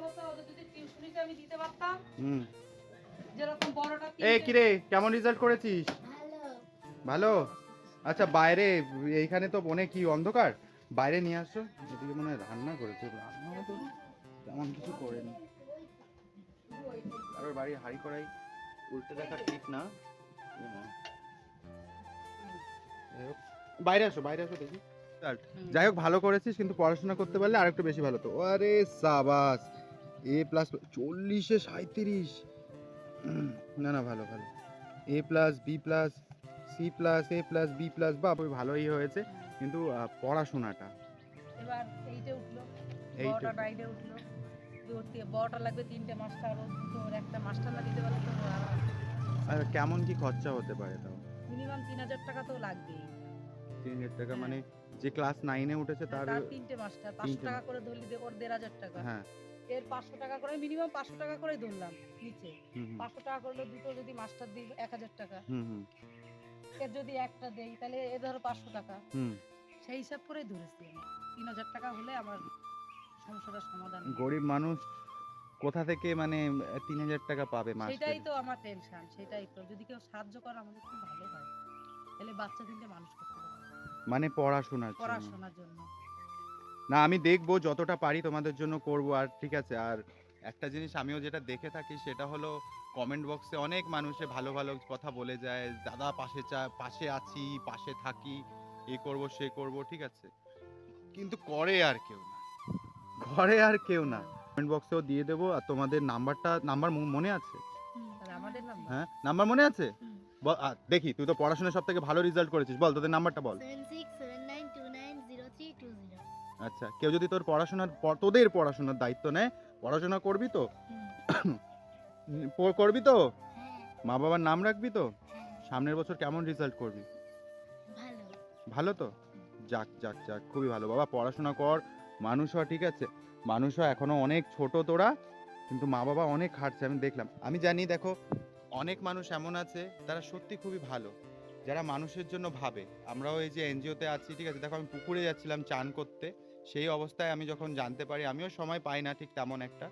বলো ওদের যদি টিউশনিতে আমি দিতে পারতাম। হুম। যেরকম বড়টা এ তিনটে- কিরে কেমন রেজাল্ট করেছিস? ভালো। ভালো? আচ্ছা বাইরে এইখানে তো অনেক কি অন্ধকার। বাইরে নিয়ে আসো এদিকে মনে হয় রান্না করেছে। রান্না তো তেমন কিছু করেনি। কারোর বাড়ি হাড়ি করাই উল্টে দেখা ঠিক না। যাই হোক, বাইরে আসো বাইরে আসো দেখি। যাই হোক ভালো করেছিস কিন্তু পড়াশোনা করতে পারলে আর একটু বেশি ভালো তো আরে সাবাস! এ প্লাস চল্লিশে সাঁত্রিশ না না ভালো ভালো। A plus B plus C plus A plus B plus বা ভালোই হয়েছে। কিন্তু পড়াশোনাটা। এবার এইটে উঠল। বড়টা নাইনে উঠল। যে বড়টা লাগবে তিনটে মাস্টার দুটো একটা মাস্টার না দিতে পারলে তো আর কেমন কি খরচা হতে পারে তাও? মিনিমাম তিন হাজার টাকা তো লাগবেই। তিন হাজার টাকা হ্যাঁ। মানে যে ক্লাস নাইনে উঠেছে তার তার তিনটে মাস্টার পাঁচশো টাকা করে ধরলি ওর দেড় হাজার টাকা। হ্যাঁ। এর পাঁচশো টাকা করে মিনিমাম পাঁচশো টাকা করে ধরলাম নিচে। পাঁচশো টাকা করলে দুটো যদি মাস্টার দিই এক হাজার টাকা। এর যদি একটা দেই তাহলে এ ধরো পাঁচশো টাকা। সেই হিসাব করেই ধরেছি আমি। তিন হাজার টাকা হলে আমার সমস্যাটা সমাধান গরিব মানুষ কোথা থেকে মানে তিন হাজার টাকা পাবে মাসে সেটাই তো আমার টেনশন সেটাই তো। যদি কেউ সাহায্য করে আমাদের খুব ভালো হয়। তাহলে বাচ্চা তিনটে মানুষ করতে পারবে। মানে পড়াশোনার জন্য। পড়াশোনার জন্য। না আমি দেখব যতটা পারি তোমাদের জন্য করব। আর ঠিক আছে আর একটা জিনিস আমিও যেটা দেখে থাকি সেটা হলো কমেন্ট বক্সে অনেক মানুষে ভালো ভালো কথা বলে যায় দাদা পাশে চা পাশে আছি পাশে থাকি এ করব সে করব। ঠিক আছে কিন্তু করে আর কেউ না। ঘরে আর কেউ না। কমেন্ট বক্সেও দিয়ে দেবো আর তোমাদের নাম্বারটা নাম্বার মনে আছে? হ্যাঁ নাম্বার মনে আছে? দেখি তুই তো পড়াশোনায় সব থেকে ভালো রেজাল্ট করেছিস বল তোদের নাম্বারটা বল। আচ্ছা কেউ যদি তোর পড়াশোনার তোদের পড়াশোনার দায়িত্ব নেয় পড়াশোনা করবি তো? করবি তো? হ্যাঁ। মা বাবার নাম রাখবি তো? হ্যাঁ। সামনের বছর কেমন রেজাল্ট করবি? ভালো। ভালো তো? যাক যাক যাক খুবই ভালো। বাবা পড়াশোনা কর মানুষ হ ঠিক আছে? মানুষ হ এখনও অনেক ছোট তোরা কিন্তু মা বাবা অনেক খাটছে আমি দেখলাম। আমি জানি দেখো অনেক মানুষ এমন আছে তারা সত্যি খুবই ভালো যারা মানুষের জন্য ভাবে। আমরাও এই যে এনজিওতে আছি ঠিক আছে? দেখো আমি পুকুরে যাচ্ছিলাম চান করতে। সেই অবস্থায় আমি যখন জানতে পারি, আমিও সময় পাই না ঠিক তেমন একটা।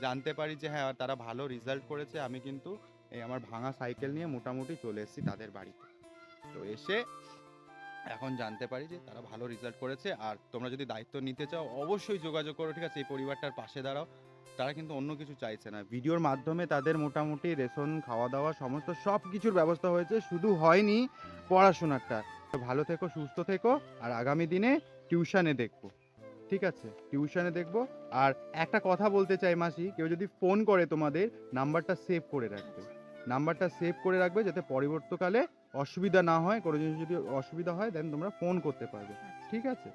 জানতে পারি যে হ্যাঁ তারা ভালো রেজাল্ট করেছে। আমি কিন্তু এই আমার ভাঙা সাইকেল নিয়ে মোটামুটি চলে এসেছি তাদের বাড়িতে। তো এসে এখন জানতে পারি যে তারা ভালো রেজাল্ট করেছে। আর তোমরা যদি দায়িত্ব নিতে চাও, অবশ্যই যোগাযোগ করো, ঠিক আছে? এই পরিবারটার পাশে দাঁড়াও। তারা কিন্তু অন্য কিছু চাইছে না। ভিডিওর মাধ্যমে তাদের মোটামুটি রেশন খাওয়া দাওয়া সমস্ত সব কিছুর ব্যবস্থা হয়েছে। শুধু হয়নি পড়াশোনাটা। তো ভালো থেকো, সুস্থ থেকো। আর আগামী দিনে টিউশনে দেখব। ঠিক আছে টিউশনে দেখব। আর একটা কথা বলতে চাই মাসি কেউ যদি ফোন করে তোমাদের নাম্বারটা সেভ করে রাখবে। নাম্বারটা সেভ করে রাখবে যাতে পরবর্তীকালে অসুবিধা না হয় কোনো জিনিস যদি অসুবিধা হয় দেন তোমরা ফোন করতে পারবে। ঠিক আছে?